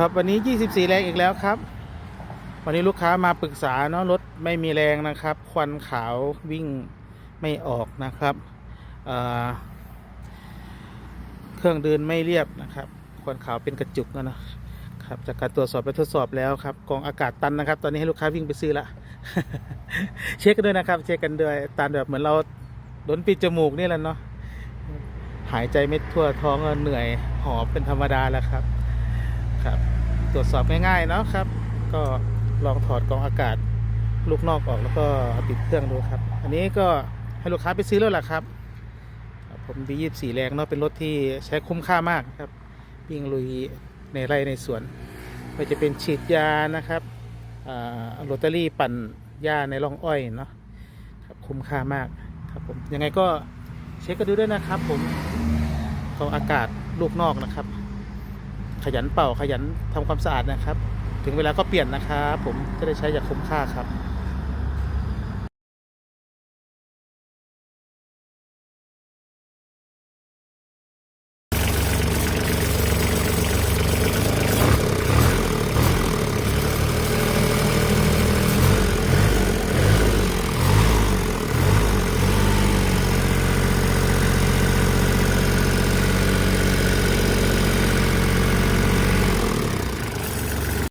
ครับวันนี้ 24 แรงอีกแล้วครับ วันนี้ลูกค้ามาปรึกษาเนาะรถไม่มีแรงนะครับ ควันขาววิ่งไม่ออกนะครับเเครื่องเดินไม่เรียบนะครับ ควันขาวเป็นกระจุกนะนะครับจากการตรวจสอบไปทดสอบแล้วครับกองอากาศตันนะครับ ตอนนี้ให้ลูกค้าวิ่งไปซื้อละเช็คกันด้วยนะครับ เช็คกันด้วยตันแบบเหมือนเราโดนปิดจมูกนี่แหละเนาะหายใจไม่ทั่วท้องเหนื่อยหอบเป็นธรรมดาแล้วครับ ครับ ตรวจสอบง่ายๆเนาะครับ ก็ลองถอดกองอากาศลูกนอกออกแล้วก็ติดเครื่องดูครับ อันนี้ก็ให้ลูกค้าไปซื้อแล้วล่ะครับ ผมดียี่สี่แรงเนาะเป็นรถที่ใช้คุ้มค่ามากครับวิ่งลุยในไร่ในสวนไม่ว่าจะเป็นฉีดยานะครับโรตารี่ปั่นหญ้าในร่องอ้อยเนาะครับคุ้มค่ามากครับผมยังไงก็เช็คกันดูด้วยนะครับ ผมกรองอากาศลูกนอกนะครับ ขยันเป่าขยันทำความสะอาดนะครับ ถึงเวลาก็เปลี่ยนนะครับ ผมจะได้ใช้อย่างคุ้มค่าครับ